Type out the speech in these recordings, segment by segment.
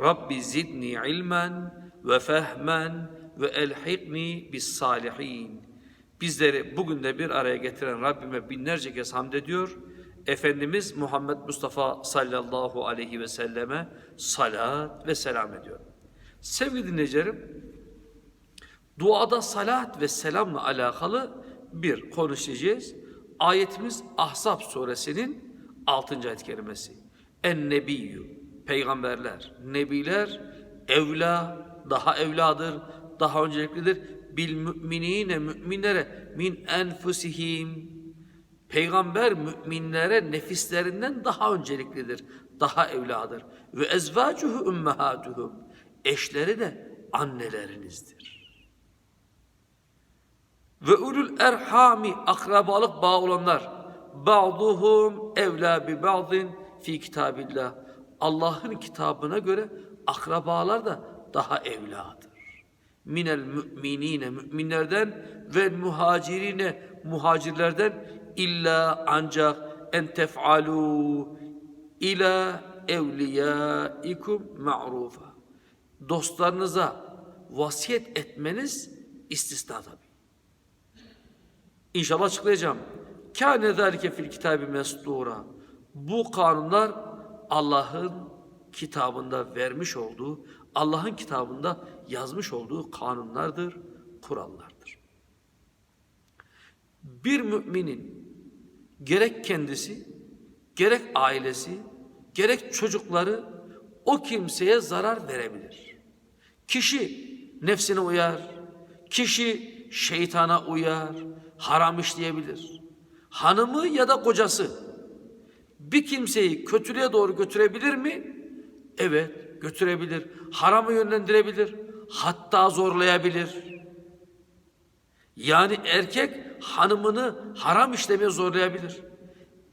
Rabbi zidni ilmen ve fehmen ve elhikni bis salihin. Bizleri bugün de bir araya getiren Rabbime binlerce kez hamd ediyor. Efendimiz Muhammed Mustafa sallallahu aleyhi ve selleme salat ve selam ediyor. Sevgili dinleyicilerim, duada salat ve selamla alakalı bir konuşacağız. Ayetimiz Ahzab suresinin 6. ayet kerimesi. En-Nebiyyü peygamberler, nebiler evla, daha evladır, daha önceliklidir. Bil müminine, müminlere min enfusihim. Peygamber müminlere nefislerinden daha önceliklidir, daha evladır. Ve ezvacuhu ümmehatuhum. Eşleri de annelerinizdir. Ve ulul erhami akrabalık bağı olanlar ba'duhum evla bi ba'din fi kitabillah. Allah'ın kitabına göre akrabalar da daha evladır. Minel müminine müminlerden ve muhacirine muhacirlerden illa ancak en tef'alu ila evliyaikum ma'rufa. Dostlarınıza vasiyet etmeniz istisna tabi. İnşallah açıklayacağım. Kâne zâlike fil kitâbi mesdûra. Bu kanunlar Allah'ın kitabında vermiş olduğu, Allah'ın kitabında yazmış olduğu kanunlardır, kurallardır. Bir müminin gerek kendisi, gerek ailesi, gerek çocukları o kimseye zarar verebilir. Kişi nefsine uyar, kişi şeytana uyar, haram işleyebilir. Hanımı ya da kocası bir kimseyi kötülüğe doğru götürebilir mi? Evet, götürebilir. Haramı yönlendirebilir. Hatta zorlayabilir. Yani erkek hanımını haram işlemeye zorlayabilir.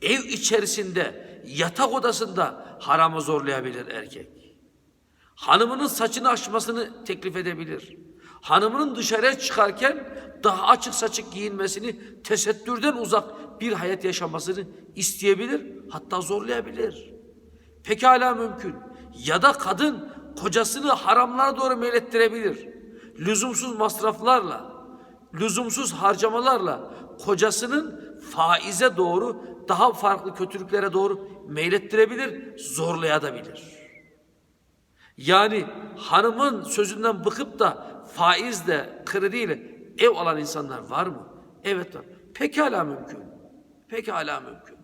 Ev içerisinde, yatak odasında haramı zorlayabilir erkek. Hanımının saçını açmasını teklif edebilir. Hanımının dışarıya çıkarken daha açık saçık giyinmesini, tesettürden uzak bir hayat yaşamasını isteyebilir, hatta zorlayabilir. Pekala mümkün. Ya da kadın kocasını haramlara doğru meylettirebilir. Lüzumsuz masraflarla, lüzumsuz harcamalarla kocasının faize doğru, daha farklı kötülüklere doğru meylettirebilir, zorlayabilir. Yani hanımın sözünden bıkıp da faizle, krediyle ev alan insanlar var mı? Evet var. Pekala mümkün. Pekala mümkün.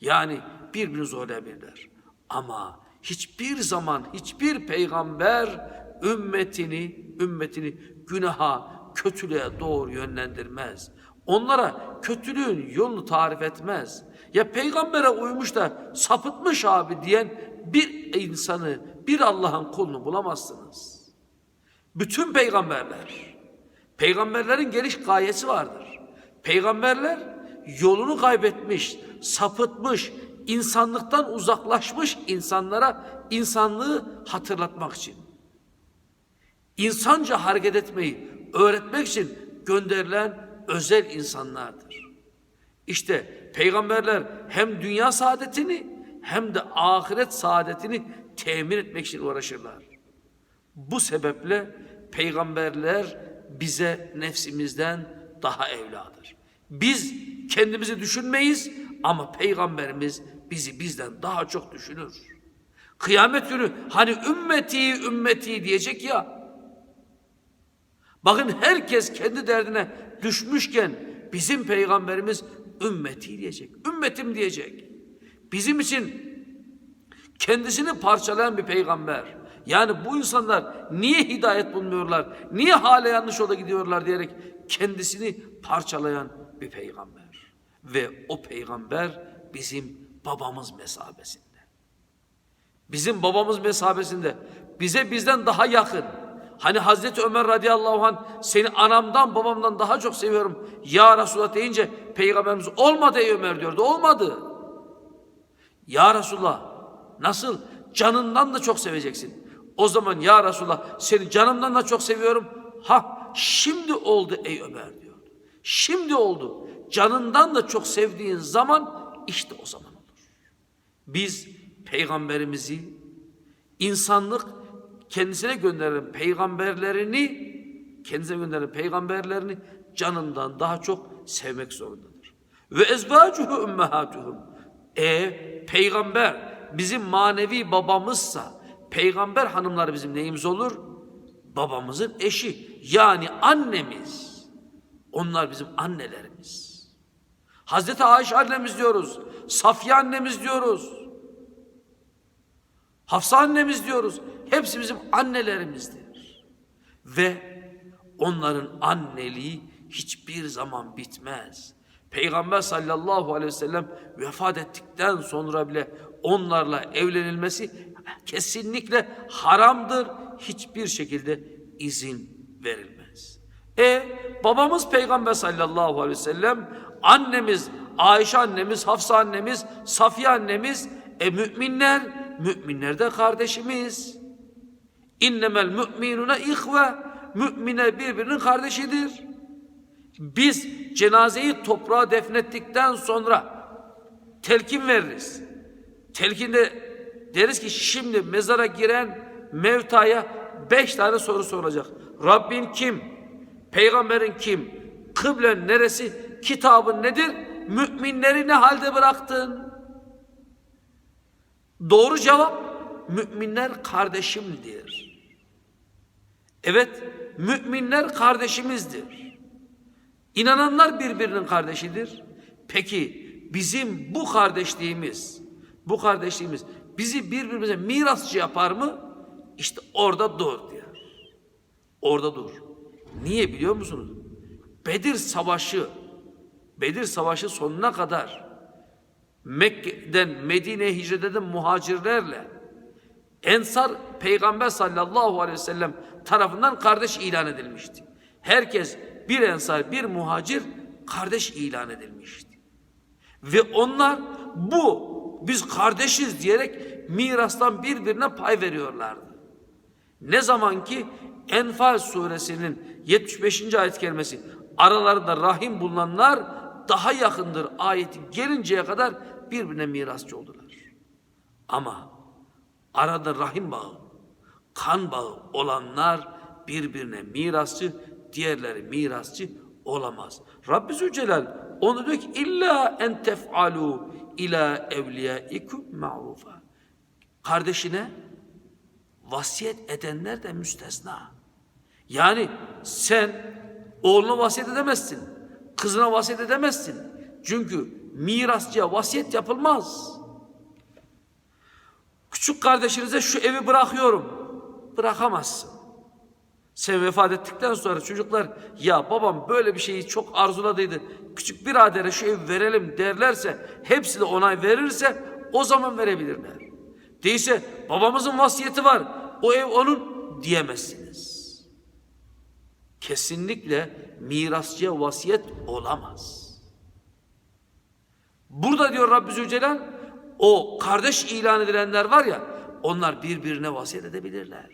Yani birbirini zorlayabilirler. Ama hiçbir zaman hiçbir peygamber ümmetini ümmetini günaha, kötülüğe doğru yönlendirmez. Onlara kötülüğün yolunu tarif etmez. Ya peygambere uymuş da sapıtmış abi diyen bir insanı, bir Allah'ın kulunu bulamazsınız. Bütün peygamberler, peygamberlerin geliş gayesi vardır. Peygamberler yolunu kaybetmiş, sapıtmış, insanlıktan uzaklaşmış insanlara insanlığı hatırlatmak için. İnsanca hareket etmeyi öğretmek için gönderilen özel insanlardır. İşte peygamberler hem dünya saadetini hem de ahiret saadetini temin etmek için uğraşırlar. Bu sebeple peygamberler bize nefsimizden daha evladır. Biz kendimizi düşünmeyiz ama peygamberimiz bizi bizden daha çok düşünür. Kıyamet günü hani ümmeti ümmeti diyecek ya. Bakın herkes kendi derdine düşmüşken bizim peygamberimiz ümmeti diyecek. Ümmetim diyecek. Bizim için kendisini parçalayan bir peygamber. Yani bu insanlar niye hidayet bulmuyorlar, niye hala yanlış yola gidiyorlar diyerek kendisini parçalayan bir peygamber. Ve o peygamber bizim babamız mesabesinde. Bizim babamız mesabesinde bize bizden daha yakın. Hani Hazreti Ömer radıyallahu anh seni anamdan babamdan daha çok seviyorum. Ya Resulullah deyince peygamberimiz olmadı ey Ömer diyordu. Olmadı. Ya Resulullah nasıl? Canından da çok seveceksin. O zaman ya Resulullah seni canımdan da çok seviyorum. Ha şimdi oldu ey Ömer diyor. Şimdi oldu. Canından da çok sevdiğin zaman işte o zaman olur. Biz peygamberimizi insanlık kendisine gönderen peygamberlerini kendisine gönderen peygamberlerini canından daha çok sevmek zorundadır. Ve ezvacuhu ummahatuhum. E peygamber bizim manevi babamızsa peygamber hanımlar bizim neyimiz olur? Babamızın eşi yani annemiz. Onlar bizim annelerimiz. Hazreti Ayşe annemiz diyoruz. Safiye annemiz diyoruz. Hafsa annemiz diyoruz. Hepsi bizim annelerimizdir. Ve onların anneliği hiçbir zaman bitmez. Peygamber sallallahu aleyhi ve sellem vefat ettikten sonra bile onlarla evlenilmesi kesinlikle haramdır. Hiçbir şekilde izin verilmez. E babamız Peygamber sallallahu aleyhi ve sellem, annemiz Ayşe annemiz, Hafsa annemiz, Safiye annemiz, e müminler, müminler de kardeşimiz. İnnemel müminune ihve, mümine birbirinin kardeşidir. Biz cenazeyi toprağa defnettikten sonra telkin veririz. Telkinde deriz ki şimdi mezara giren mevtaya beş tane soru soracak. Rabbin kim? Peygamberin kim? Kıblen neresi? Kitabın nedir? Müminleri ne halde bıraktın? Doğru cevap müminler kardeşimdir. Evet, müminler kardeşimizdir. İnananlar birbirinin kardeşidir. Peki bizim bu kardeşliğimiz, bu kardeşliğimiz bizi birbirimize mirasçı yapar mı? İşte orada dur diyor. Orada dur. Niye biliyor musunuz? Bedir Savaşı, Bedir Savaşı sonuna kadar Mekke'den Medine'ye hicret eden muhacirlerle Ensar Peygamber sallallahu aleyhi ve sellem tarafından kardeş ilan edilmişti. Herkes bir ensar bir muhacir kardeş ilan edilmişti. Ve onlar bu biz kardeşiz diyerek mirastan birbirine pay veriyorlardı. Ne zaman ki Enfal suresinin 75. ayet kelimesi aralarında rahim bulunanlar daha yakındır ayeti gelinceye kadar birbirine mirasçı oldular. Ama arada rahim bağı, kan bağı olanlar birbirine mirasçı, diğerleri mirasçı olamaz. Rabbi Zülcelal onu diyor ki illa en tef'alu ila evliyaikum ma'rufa. Kardeşine vasiyet edenler de müstesna. Yani sen oğluna vasiyet edemezsin. Kızına vasiyet edemezsin. Çünkü mirasçıya vasiyet yapılmaz. Küçük kardeşinize şu evi bırakıyorum. Bırakamazsın. Sen vefat ettikten sonra çocuklar ya babam böyle bir şeyi çok arzuladıydı. Küçük biradere şu evi verelim derlerse hepsi de onay verirse o zaman verebilirler. Değilse babamızın vasiyeti var. O ev onun diyemezsiniz. Kesinlikle mirasçıya vasiyet olamaz. Burada diyor Rabbi Zülcelal o kardeş ilan edilenler var ya onlar birbirine vasiyet edebilirler.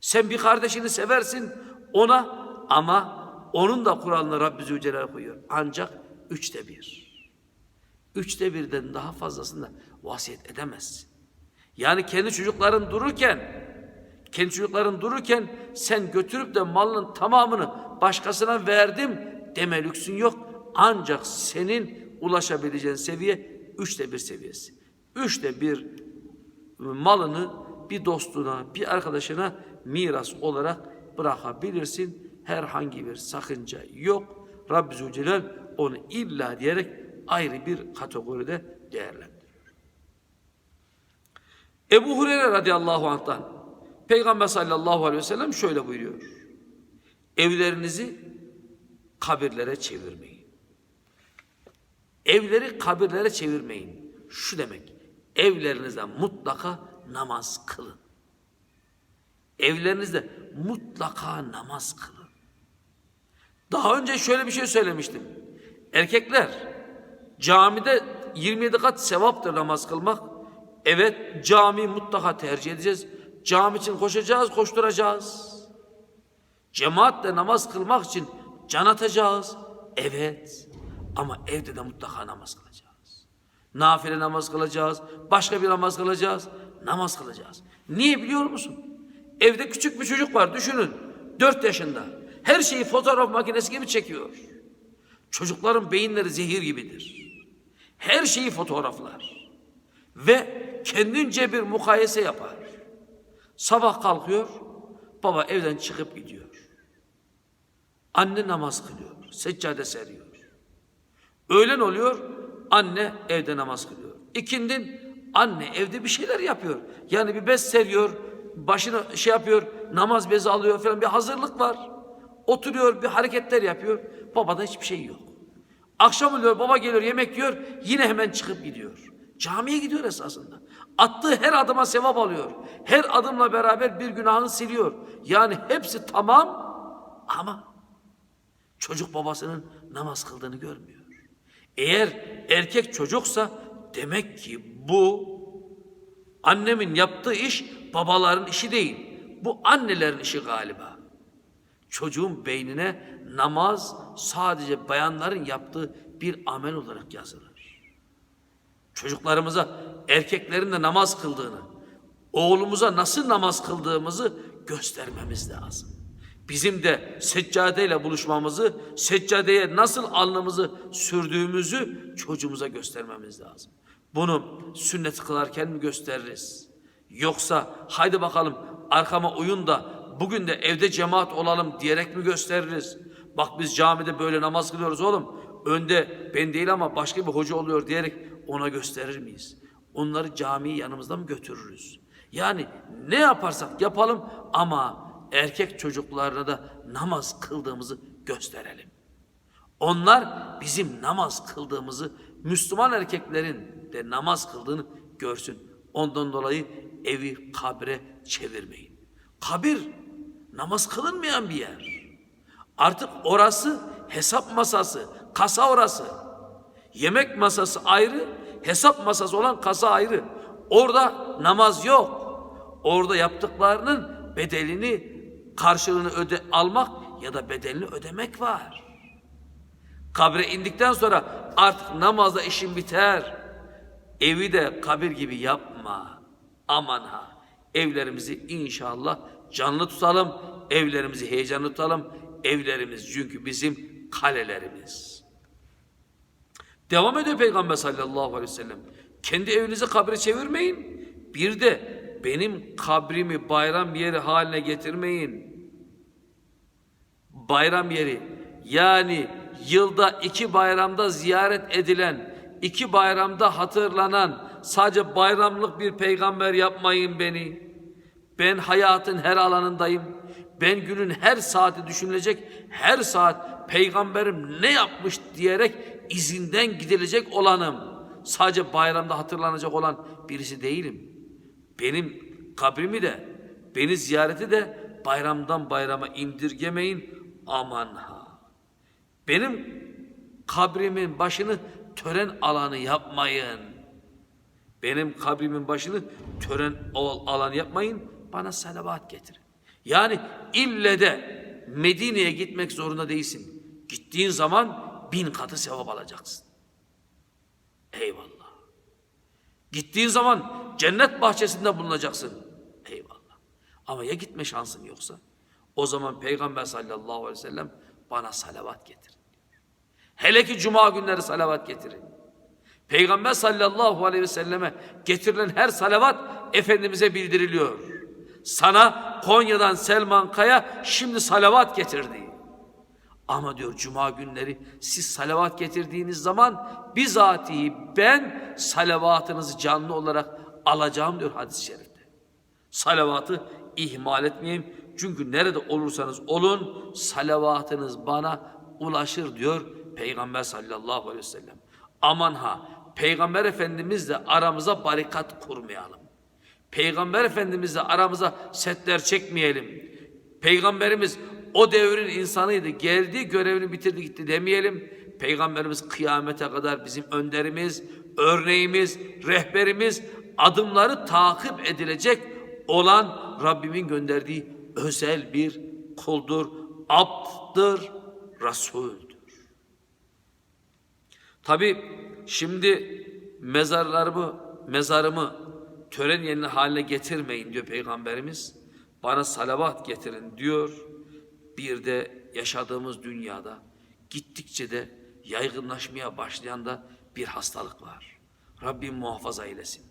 Sen bir kardeşini seversin ona ama onun da kuralını Rabbi Zülcelal koyuyor. Ancak üçte bir. Üçte birden daha fazlasında vasiyet edemezsin. Yani kendi çocukların dururken kendi çocukların dururken sen götürüp de malının tamamını başkasına verdim deme lüksün yok. Ancak senin ulaşabileceğin seviye üçte bir seviyesi. Üçte bir malını bir dostuna, bir arkadaşına miras olarak bırakabilirsin. Herhangi bir sakınca yok. Rabbi Zülcelal onu illa diyerek ayrı bir kategoride değerlendiriyor. Ebu Hureyre radıyallahu anh'tan Peygamber sallallahu aleyhi ve sellem şöyle buyuruyor. Evlerinizi kabirlere çevirmeyin. Evleri kabirlere çevirmeyin. Şu demek, evlerinizde mutlaka namaz kılın. Evlerinizde mutlaka namaz kılın. Daha önce şöyle bir şey söylemiştim. Erkekler camide 27 kat sevaptır namaz kılmak. Evet cami mutlaka tercih edeceğiz. Cami için koşacağız, koşturacağız. Cemaatle namaz kılmak için can atacağız. Evet. Ama evde de mutlaka namaz kılacağız. Nafile namaz kılacağız. Başka bir namaz kılacağız. Namaz kılacağız. Niye biliyor musun? Evde küçük bir çocuk var düşünün. Dört yaşında. Her şeyi fotoğraf makinesi gibi çekiyor. Çocukların beyinleri zehir gibidir. Her şeyi fotoğraflar. Ve kendince bir mukayese yapar. Sabah kalkıyor, baba evden çıkıp gidiyor. Anne namaz kılıyor, seccade seriyor. Öğlen oluyor, anne evde namaz kılıyor. İkindin anne evde bir şeyler yapıyor. Yani bir bez seriyor, başına şey yapıyor, namaz bezi alıyor falan bir hazırlık var. Oturuyor, bir hareketler yapıyor. Babada hiçbir şey yok. Akşam oluyor, baba geliyor, yemek yiyor, yine hemen çıkıp gidiyor. Camiye gidiyor esasında. Attığı her adıma sevap alıyor. Her adımla beraber bir günahını siliyor. Yani hepsi tamam ama çocuk babasının namaz kıldığını görmüyor. Eğer erkek çocuksa demek ki bu annemin yaptığı iş babaların işi değil. Bu annelerin işi galiba. Çocuğun beynine namaz sadece bayanların yaptığı bir amel olarak yazılır. Çocuklarımıza erkeklerin de namaz kıldığını, oğlumuza nasıl namaz kıldığımızı göstermemiz lazım. Bizim de seccadeyle buluşmamızı, seccadeye nasıl alnımızı sürdüğümüzü çocuğumuza göstermemiz lazım. Bunu sünnet kılarken mi gösteririz? Yoksa haydi bakalım arkama uyun da bugün de evde cemaat olalım diyerek mi gösteririz? Bak biz camide böyle namaz kılıyoruz oğlum. Önde ben değil ama başka bir hoca oluyor diyerek ona gösterir miyiz? Onları camiyi yanımızda mı götürürüz? Yani ne yaparsak yapalım ama erkek çocuklarına da namaz kıldığımızı gösterelim. Onlar bizim namaz kıldığımızı, Müslüman erkeklerin de namaz kıldığını görsün. Ondan dolayı evi kabre çevirmeyin. Kabir namaz kılınmayan bir yer. Artık orası hesap masası, kasa orası. Yemek masası ayrı, hesap masası olan kasa ayrı. Orada namaz yok. Orada yaptıklarının bedelini, karşılığını öde almak ya da bedelini ödemek var. Kabre indikten sonra artık namazda işin biter. Evi de kabir gibi yapma. Aman ha. Evlerimizi inşallah canlı tutalım. Evlerimizi heyecanlı tutalım. Evlerimiz çünkü bizim kalelerimiz. Devam ediyor Peygamber sallallahu aleyhi ve sellem. Kendi evinizi kabre çevirmeyin. Bir de benim kabrimi bayram yeri haline getirmeyin. Bayram yeri yani yılda iki bayramda ziyaret edilen, iki bayramda hatırlanan sadece bayramlık bir peygamber yapmayın beni. Ben hayatın her alanındayım. Ben günün her saati düşünülecek, her saat peygamberim ne yapmış diyerek izinden gidilecek olanım. Sadece bayramda hatırlanacak olan birisi değilim. Benim kabrimi de, beni ziyareti de bayramdan bayrama indirgemeyin aman ha. Benim kabrimin başını tören alanı yapmayın. Benim kabrimin başını tören alanı yapmayın. Bana salavat getirin. Yani ille de Medine'ye gitmek zorunda değilsin. Gittiğin zaman bin katı sevap alacaksın. Eyvallah. Gittiğin zaman cennet bahçesinde bulunacaksın. Eyvallah. Ama ya gitme şansın yoksa? O zaman Peygamber sallallahu aleyhi ve sellem bana salavat getirin. Hele ki cuma günleri salavat getirin. Peygamber sallallahu aleyhi ve selleme getirilen her salavat Efendimiz'e bildiriliyor. Sana Konya'dan Selman Kaya şimdi salavat getirdi. Ama diyor cuma günleri siz salavat getirdiğiniz zaman bizatihi ben salavatınızı canlı olarak alacağım diyor hadis-i şerifte. Salavatı ihmal etmeyeyim. Çünkü nerede olursanız olun salavatınız bana ulaşır diyor Peygamber sallallahu aleyhi ve sellem. Aman ha Peygamber Efendimizle aramıza barikat kurmayalım. Peygamber Efendimizle aramıza setler çekmeyelim. Peygamberimiz o devrin insanıydı. Geldi görevini bitirdi gitti demeyelim. Peygamberimiz kıyamete kadar bizim önderimiz, örneğimiz, rehberimiz, adımları takip edilecek olan Rabbimin gönderdiği özel bir kuldur, abddır, rasuldür. Tabi şimdi mezarlarımı, mezarımı tören yerine haline getirmeyin diyor Peygamberimiz. Bana salavat getirin diyor. Bir de yaşadığımız dünyada gittikçe de yaygınlaşmaya başlayan da bir hastalık var. Rabbim muhafaza eylesin.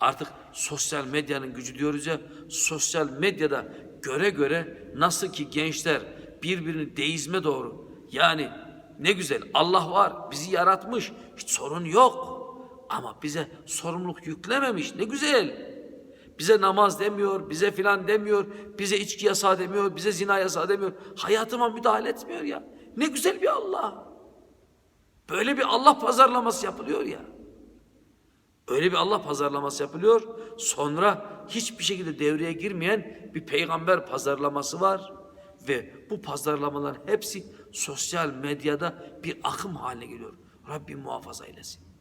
Artık sosyal medyanın gücü diyoruz ya, sosyal medyada göre göre nasıl ki gençler birbirini deizme doğru yani ne güzel Allah var bizi yaratmış hiç sorun yok ama bize sorumluluk yüklememiş ne güzel. Bize namaz demiyor, bize filan demiyor, bize içki yasağı demiyor, bize zina yasağı demiyor. Hayatıma müdahale etmiyor ya. Ne güzel bir Allah. Böyle bir Allah pazarlaması yapılıyor ya. Öyle bir Allah pazarlaması yapılıyor. Sonra hiçbir şekilde devreye girmeyen bir peygamber pazarlaması var. Ve bu pazarlamaların hepsi sosyal medyada bir akım haline geliyor. Rabbim muhafaza eylesin.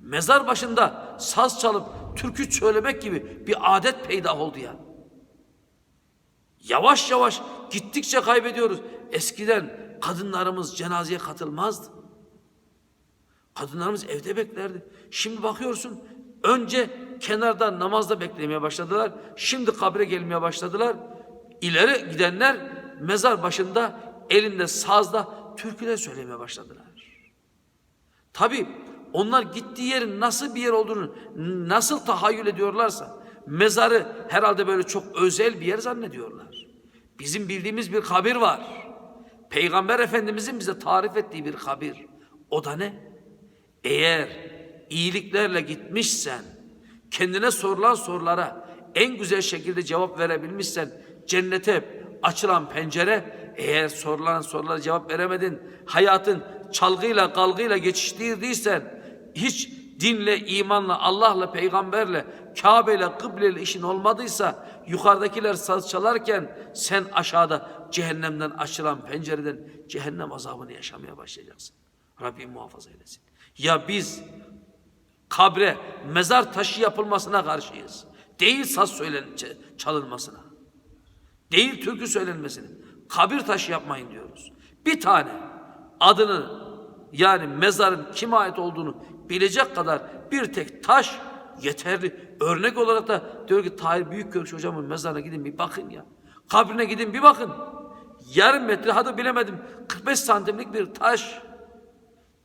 Mezar başında saz çalıp türkü söylemek gibi bir adet peyda oldu ya. Yavaş yavaş gittikçe kaybediyoruz. Eskiden kadınlarımız cenazeye katılmazdı. Kadınlarımız evde beklerdi. Şimdi bakıyorsun önce kenarda namazda beklemeye başladılar. Şimdi kabre gelmeye başladılar. İleri gidenler mezar başında elinde sazda türküler söylemeye başladılar. Tabi onlar gittiği yerin nasıl bir yer olduğunu nasıl tahayyül ediyorlarsa mezarı herhalde böyle çok özel bir yer zannediyorlar. Bizim bildiğimiz bir kabir var. Peygamber Efendimizin bize tarif ettiği bir kabir. O da ne? Eğer iyiliklerle gitmişsen, kendine sorulan sorulara en güzel şekilde cevap verebilmişsen, cennete açılan pencere, eğer sorulan sorulara cevap veremedin, hayatın çalgıyla, kalgıyla geçiştirdiysen, hiç dinle, imanla, Allah'la, peygamberle, Kabe'yle, kıbleyle işin olmadıysa, yukarıdakiler saz çalarken sen aşağıda cehennemden açılan pencereden cehennem azabını yaşamaya başlayacaksın. Rabbim muhafaza eylesin. Ya biz kabre mezar taşı yapılmasına karşıyız. Değil saz söylen çalınmasına. Değil türkü söylenmesine. Kabir taşı yapmayın diyoruz. Bir tane adını yani mezarın kime ait olduğunu bilecek kadar bir tek taş yeterli. Örnek olarak da diyor ki Tahir Büyükkökçü hocamın mezarına gidin bir bakın ya. Kabrine gidin bir bakın. Yarım metre hadi bilemedim 45 santimlik bir taş.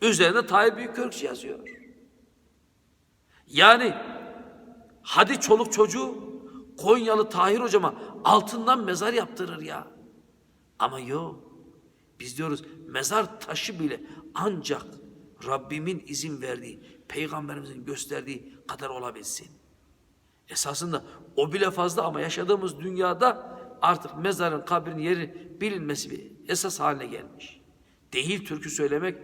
Üzerinde Tahir Büyükkökçü yazıyor. Yani hadi çoluk çocuğu Konyalı Tahir hocama altından mezar yaptırır ya. Ama yok. Biz diyoruz mezar taşı bile ancak Rabbimin izin verdiği, peygamberimizin gösterdiği kadar olabilsin. Esasında o bile fazla ama yaşadığımız dünyada artık mezarın kabrin yeri bilinmesi bir esas haline gelmiş. Değil türkü söylemek,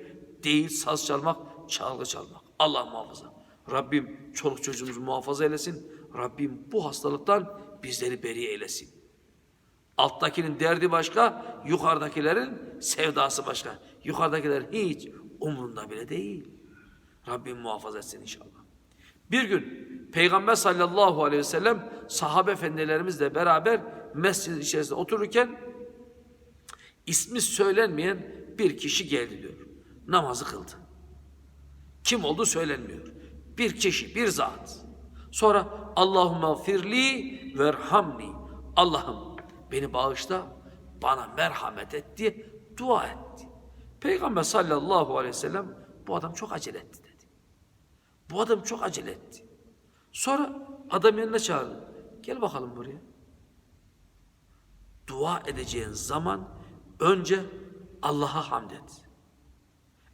değil saz çalmak, çalgı çalmak. Allah muhafaza. Rabbim çoluk çocuğumuzu muhafaza eylesin. Rabbim bu hastalıktan bizleri beri eylesin. Alttakinin derdi başka, yukarıdakilerin sevdası başka. Yukarıdakilerin hiç umurunda bile değil. Rabbim muhafaza etsin inşallah. Bir gün Peygamber sallallahu aleyhi ve sellem sahabe efendilerimizle beraber mescid içerisinde otururken ismi söylenmeyen bir kişi geldi diyor. Namazı kıldı. Kim oldu söylenmiyor. Bir kişi, bir zat. Sonra Allahümme firli verhamni. Allah'ım beni bağışla, bana merhamet et diye dua etti. Peygamber sallallahu aleyhi ve sellem bu adam çok acele etti dedi. Bu adam çok acele etti. Sonra adam yanına çağırdı. Gel bakalım buraya. Dua edeceğin zaman önce Allah'a hamd et.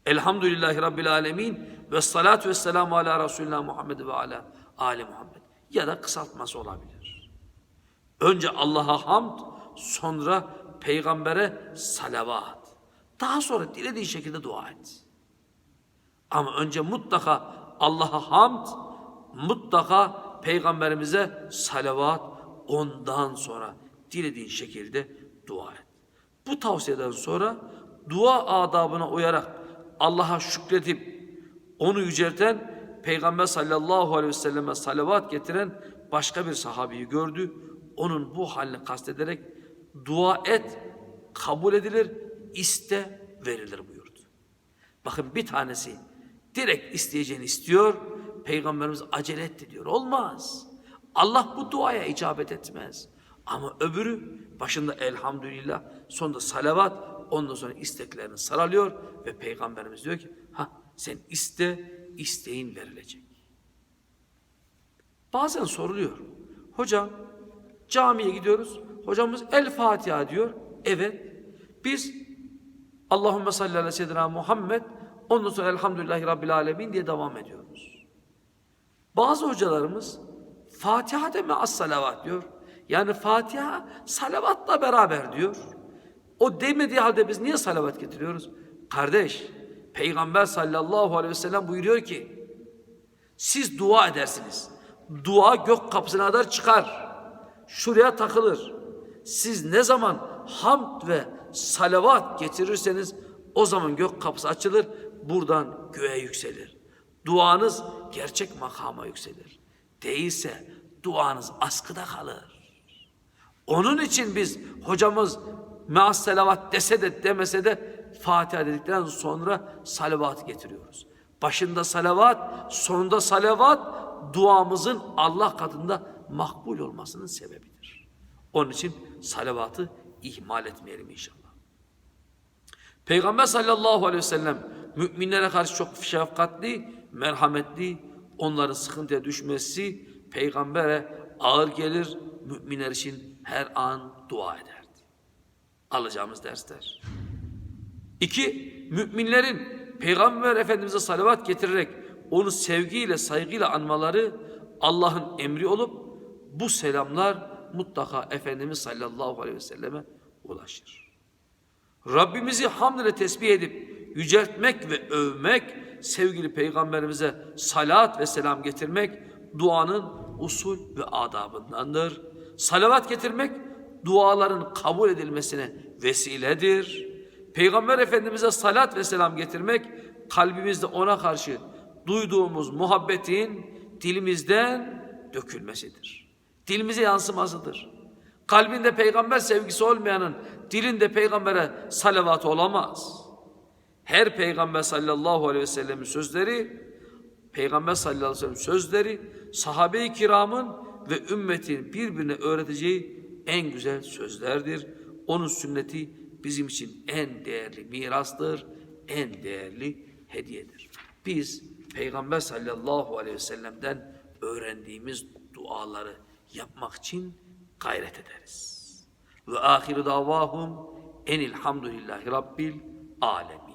Elhamdülillahi Rabbil Alemin ve salatu ve selamu ala Resulina Muhammed ve ala Ali Muhammed. Ya da kısaltması olabilir. Önce Allah'a hamd, sonra peygambere salavat. Daha sonra dilediği şekilde dua et. Ama önce mutlaka Allah'a hamd, mutlaka peygamberimize salavat ondan sonra dilediğin şekilde dua et. Bu tavsiyeden sonra dua adabına uyarak Allah'a şükredip onu yücelten Peygamber sallallahu aleyhi ve selleme salavat getiren başka bir sahabeyi gördü. Onun bu halini kastederek dua et, kabul edilir, iste, verilir buyurdu. Bakın bir tanesi direkt isteyeceğini istiyor, Peygamberimiz acele etti diyor. Olmaz. Allah bu duaya icabet etmez. Ama öbürü başında elhamdülillah, sonunda salavat, ondan sonra isteklerini saralıyor ve Peygamberimiz diyor ki, ha sen iste, isteğin verilecek. Bazen soruluyor. Hocam camiye gidiyoruz. Hocamız El Fatiha diyor. Evet. Biz Allahümme salli ala seyyidina Muhammed ondan sonra Elhamdülillahi Rabbil Alemin diye devam ediyoruz. Bazı hocalarımız Fatiha deme as salavat diyor. Yani Fatiha salavatla beraber diyor. O demediği halde biz niye salavat getiriyoruz? Kardeş, Peygamber sallallahu aleyhi ve sellem buyuruyor ki, siz dua edersiniz. Dua gök kapısına kadar çıkar. Şuraya takılır. Siz ne zaman hamd ve salavat getirirseniz o zaman gök kapısı açılır. Buradan göğe yükselir. Duanız gerçek makama yükselir. Değilse duanız askıda kalır. Onun için biz hocamız meas selavat dese de demese de Fatiha dedikten sonra salavat getiriyoruz. Başında salavat, sonunda salavat duamızın Allah katında makbul olmasının sebebidir. Onun için salavatı ihmal etmeyelim inşallah. Peygamber sallallahu aleyhi ve sellem müminlere karşı çok şefkatli, merhametli, onların sıkıntıya düşmesi peygambere ağır gelir, müminler için her an dua ederdi. Alacağımız dersler. İki, müminlerin Peygamber Efendimiz'e salavat getirerek onu sevgiyle, saygıyla anmaları Allah'ın emri olup bu selamlar mutlaka Efendimiz sallallahu aleyhi ve selleme ulaşır. Rabbimizi hamd ile tesbih edip yüceltmek ve övmek, sevgili peygamberimize salat ve selam getirmek duanın usul ve adabındandır. Salavat getirmek duaların kabul edilmesine vesiledir. Peygamber Efendimiz'e salat ve selam getirmek kalbimizde ona karşı duyduğumuz muhabbetin dilimizden dökülmesidir. Dilimize yansımasıdır. Kalbinde peygamber sevgisi olmayanın dilinde peygambere salavat olamaz. Her peygamber sallallahu aleyhi ve sellemin sözleri, peygamber sallallahu aleyhi ve sellem sözleri, sahabe-i kiramın ve ümmetin birbirine öğreteceği en güzel sözlerdir. Onun sünneti bizim için en değerli mirastır, en değerli hediyedir. Biz Peygamber sallallahu aleyhi ve sellem'den öğrendiğimiz duaları yapmak için gayret ederiz. Ve ahiru davahum enilhamdülillahi rabbil alemin.